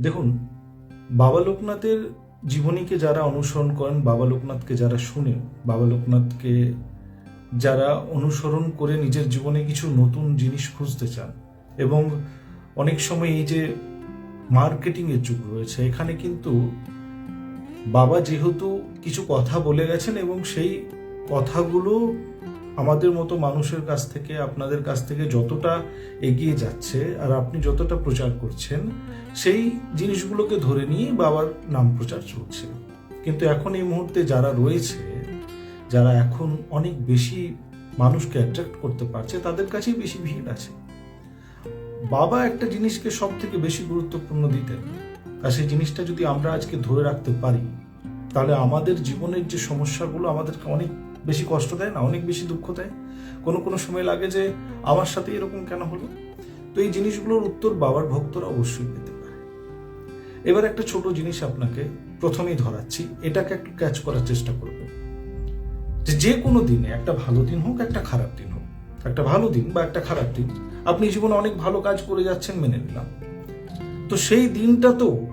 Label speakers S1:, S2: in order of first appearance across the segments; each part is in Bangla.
S1: দেখুন, বাবা লোকনাথের জীবনীকে যারা অনুসরণ করেন, বাবা লোকনাথকে যারা শুনে বাবা লোকনাথকে যারা অনুসরণ করে নিজের জীবনে কিছু নতুন জিনিস খুঁজতে চান, এবং অনেক সময় এই যে মার্কেটিং এর যুগ রয়েছে, এখানে কিন্তু বাবা যেহেতু কিছু কথা বলে গেছেন এবং সেই কথাগুলো আমাদের মতো মানুষের কাছ থেকে, আপনাদের কাছ থেকে যতটা এগিয়ে যাচ্ছে আর আপনি যতটা প্রচার করছেন, সেই জিনিসগুলোকে ধরে নিয়ে বাবার নাম প্রচার চলছে। কিন্তু এখন এই মুহূর্তে যারা রয়েছে, যারা এখন অনেক বেশি মানুষকে অ্যাট্রাক্ট করতে পারছে, তাদের কাছেই বেশি ভিড় আছে। বাবা একটা জিনিসকে সব থেকে বেশি গুরুত্বপূর্ণ দিতেন, আর সেই জিনিসটা যদি আমরা আজকে ধরে রাখতে পারি, তাহলে আমাদের জীবনের যে সমস্যাগুলো আমাদেরকে অনেক বেশি কষ্ট দেয় না, অনেক বেশি দুঃখ দেয়। কোনো কোনো সময় লাগে যে, আমার সাথে এরকম কেন হলো? তো এই জিনিসগুলোর উত্তর বাবার ভক্তরা অবশ্যই পেতে পারে। এবার একটা ছোট জিনিস আপনাকে প্রথমেই ধরাচ্ছি, এটাকে একটু ক্যাচ করার চেষ্টা করবেন। যে যে কোনো দিনে, একটা ভালো দিন হোক, একটা খারাপ দিন হোক, একটা ভালো দিন বা একটা খারাপ দিন, আপনি জীবনে অনেক ভালো কাজ করে যাচ্ছেন মেনে নিলাম। তো সেই দিনটা তো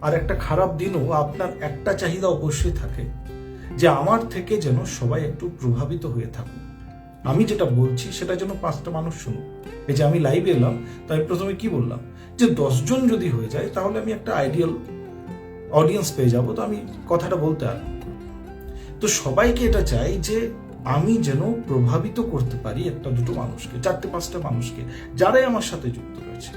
S1: আর একটা খারাপ দিনও আপনার একটা চাহিদা অবশ্যই থাকে। যে আমার থেকে যেন সবাই একটু প্রভাবিত হয়ে থাকুক। আমি যেটা বলছি, সেটা যেন পাঁচটা মানুষ শুনুক। এই যে আমি লাইভে এলাম, তাই প্রথমে কি বললাম? যে দশজন যদি হয়ে যায়, তাহলে আমি একটা আইডিয়াল অডিয়েন্স পেয়ে যাব। তো আমি কথাটা বলতে করব। তো সবাইকে এটা চাই যে আমি যেন প্রভাবিত করতে পারি একটা দুটো মানুষকে, চারটে, পাঁচটা মানুষকে, যারাই আমার সাথে যুক্ত রয়েছে।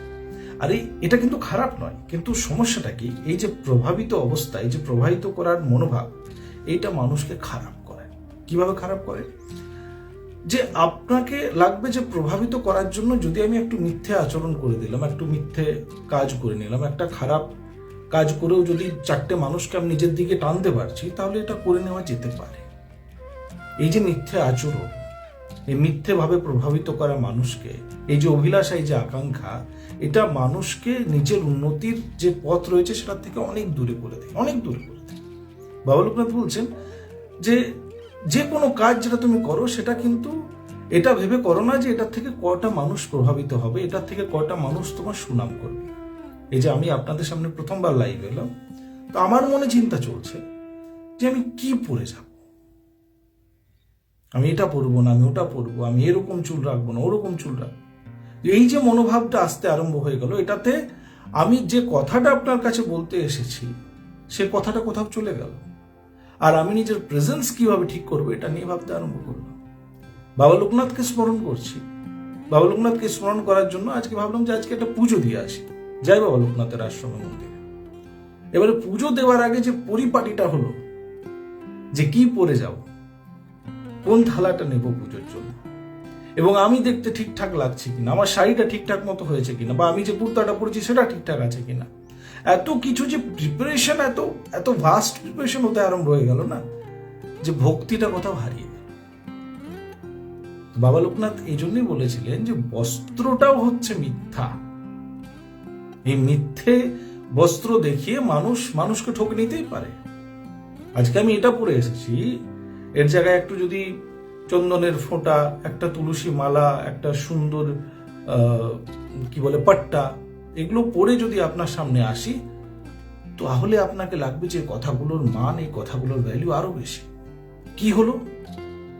S1: আর এটা কিন্তু খারাপ নয়, কিন্তু সমস্যাটা কি? এই যে প্রভাবিত অবস্থা এই যে প্রভাবিত করার মনোভাব এইটা মানুষকে খারাপ করে। কীভাবে খারাপ করে? যে আপনাকে লাগবে যে প্রভাবিত করার জন্য যদি আমি একটু মিথ্যে আচরণ করে দিলাম, একটু মিথ্যে কাজ করে নিলাম, একটা খারাপ কাজ করেও যদি চারটে মানুষকে আমি নিজের দিকে টানতে পারছি, তাহলে এটা করে নেওয়া যেতে পারে। এই যে মিথ্যে আচরণ, এই মিথ্যেভাবে প্রভাবিত করা মানুষকে, এই যে অভিলাষা, এই যে আকাঙ্ক্ষা, এটা মানুষকে নিজের উন্নতির যে পথ রয়েছে, সেটার থেকে অনেক দূরে করে দেয়, অনেক দূরে করে বাবা লোকনাথ বলছেন যে যে কোনো কাজ যেটা তুমি করো, সেটা কিন্তু এটা ভেবে করো না যে এটার থেকে কটা মানুষ প্রভাবিত হবে, এটার থেকে কটা মানুষ তোমার সুনাম করবে। এই যে আমি আপনাদের সামনে প্রথমবার লাইভ এলাম, তো আমার মনে চিন্তা চলছে যে আমি কি পরে যাব? আমি এটা পরবো না, আমি ওটা পরবো আমি এরকম চুল রাখব না, ওরকম চুল রাখব এই যে মনোভাবটা আসতে আরম্ভ হয়ে গেল, এটাতে আমি যে কথাটা আপনার কাছে বলতে এসেছি, সে কথাটা কোথাও চলে গেল? আর আমি নিজের প্রেজেন্স কীভাবে ঠিক করব, এটা নিয়ে ভাবতে আরম্ভ করলাম। বাবা লোকনাথকে স্মরণ করছি। বাবা লোকনাথকে স্মরণ করার জন্য আজকে ভাবলাম যে আজকে একটা পুজো দিয়ে আসি। যাই বাবা লোকনাথের আশ্রমে মন্দিরে। এবারে পুজো দেওয়ার আগে যে পরিপাটিটা হলো, যে কি পরে যাব, কোন থালাটা নেব পুজোর জন্য, এবং আমি দেখতে ঠিকঠাক লাগছে কিনা, আমার শাড়িটা ঠিকঠাক মতো হয়েছে কিনা, বা আমি যে কুর্তাটা পরেছি সেটা ঠিকঠাক আছে কিনা এত কিছু যে প্রিপারেশন এত এত ভাস্ট প্রিপারেশন হতে আরম্ভ হয়ে গেল না? যে ভক্তিটা কোথাও হারিয়ে বাবা লোকনাথ এই জন্যই বলেছিলেন যে বস্ত্রটাও হচ্ছে মিথ্যা। এই মিথ্যে বস্ত্র দেখিয়ে মানুষ, মানুষকে ঠকে নিতেই পারে। আজকে আমি এটা পরে এসেছি, এর জায়গায় একটু যদি চন্দনের ফোঁটা, একটা তুলসী মালা, একটা সুন্দর কি বলে, পাট্টা এগুলো পরে যদি আপনার সামনে আসি, তাহলে আপনাকে লাগবে যে কথাগুলোর মান, এই কথাগুলোর ভ্যালু আরও বেশি। কি হলো?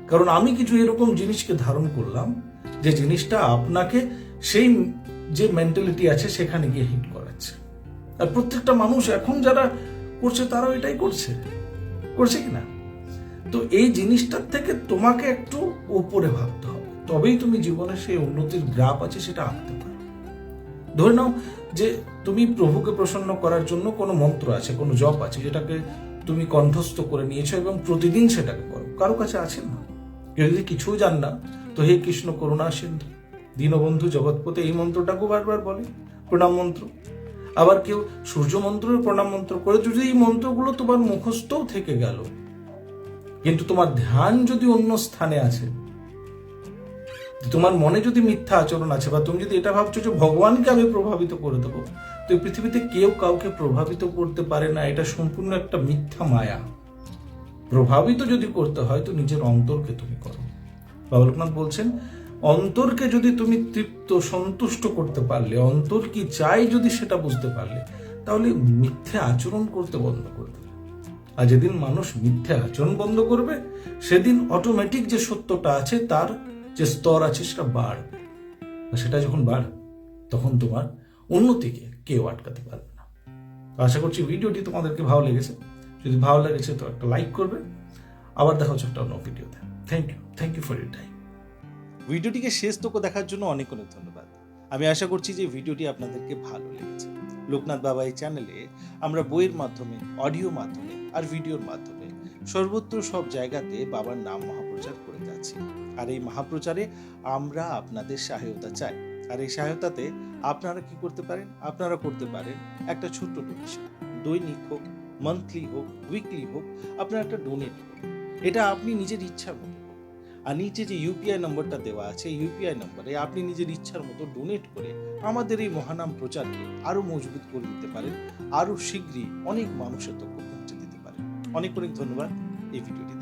S1: কারণ আমি কিছু এরকম জিনিসকে ধারণ করলাম, যে জিনিসটা আপনাকে সেই যে মেন্টালিটি আছে, সেখানে গিয়ে হিট করাচ্ছে। আর প্রত্যেকটা মানুষ এখন যারা করছে, তারাও এটাই করছে। করছে কি না? তো এই জিনিসটার থেকে তোমাকে একটু ওপরে ভাবতে হবে। তবেই তুমি জীবনে সেই উন্নতির গ্রাফ আছে, সেটা আঁকতে পারো ধরে নাও যে তুমি প্রভুকে প্রসন্ন করার জন্য কোনো মন্ত্র আছে, কোনো জপ আছে, যেটাকে তুমি কণ্ঠস্থ করে নিয়েছো এবং প্রতিদিন সেটাকে করো। কারও কাছে আছে না। কেউ যদি কিছুই জান না, তো হে কৃষ্ণ করুণা সিন্ধু দীনবন্ধু জগৎপতি এই মন্ত্রটাকেও বারবার বলে, প্রণাম মন্ত্র। আবার কেউ সূর্য মন্ত্রের প্রণাম মন্ত্র করে, যদি এই মন্ত্রগুলো তোমার মুখস্থও থেকে গেল, কিন্তু তোমার ধ্যান যদি অন্য স্থানে আছে তোমার মনে যদি মিথ্যা আচরণ আছে বা তুমি যদি এটা ভাবছ যে ভগবানকে আমি প্রভাবিত করে দেবো, তো পৃথিবীতে কেউ কাউকে প্রভাবিত করতে পারে না। এটা সম্পূর্ণ একটা মিথ্যা মায়া। প্রভাবিত যদি করতে হয়, তো নিজের অন্তরকে তুমি করো। বাবা লোকনাথ বলছেন, অন্তরকে যদি তুমি তৃপ্ত, সন্তুষ্ট করতে পারলে, অন্তর কি চাই যদি সেটা বুঝতে পারলে, তাহলে মিথ্যে আচরণ করতে বন্ধ করে দেবে। আর যেদিন মানুষ মিথ্যে আচরণ বন্ধ করবে, সেদিন অটোমেটিক যে সত্যটা আছে, তার যে স্তর আছে সেটা বাড়বে। সেটা যখন বাড়বে, তখন তোমার উন্নতিকে কেউ আটকাতে পারবে না। আশা করছি ভিডিওটি তোমাদেরকে ভালো লেগেছে। যদি ভালো লেগেছে, তো একটা লাইক করবে। আবার দেখা হচ্ছে একটা অন্য ভিডিওতে। Thank you thank you for your time
S2: ভিডিওটিকে শেষ তোকে দেখার জন্য অনেক অনেক ধন্যবাদ। আমি আশা করছি যে ভিডিওটি আপনাদেরকে ভালো লেগেছে। লোকনাথ বাবা এই চ্যানেলে আমরা বইয়ের মাধ্যমে, অডিও মাধ্যমে আর ভিডিওর মাধ্যমে সর্বত্র সব জায়গাতে বাবার নাম মহাপ্রচার করে যাচ্ছি। আর এই মহাপ্রচারে আমরা আপনাদের সহায়তা চাই। আর এই সহায়তাতে আপনারা কি করতে পারেন? আপনারা করতে পারেন একটা ছোট্ট ডোনেশন দৈনিক হোক মান্থলি হোক উইকলি হোক, আপনারা একটা ডোনেট এটা আপনি নিজের ইচ্ছার মতো আর নিচে যে ইউপিআই নম্বরটা দেওয়া আছে ইউপিআই নম্বরে আপনি নিজের ইচ্ছার মতো ডোনেট করে আমাদের এই মহানাম প্রচারকে আরও মজবুত করে দিতে পারেন। আরও শীঘ্রই অনেক মানুষের তথ্য পৌঁছে দিতে পারেন। অনেক অনেক ধন্যবাদ এই ভিডিওটি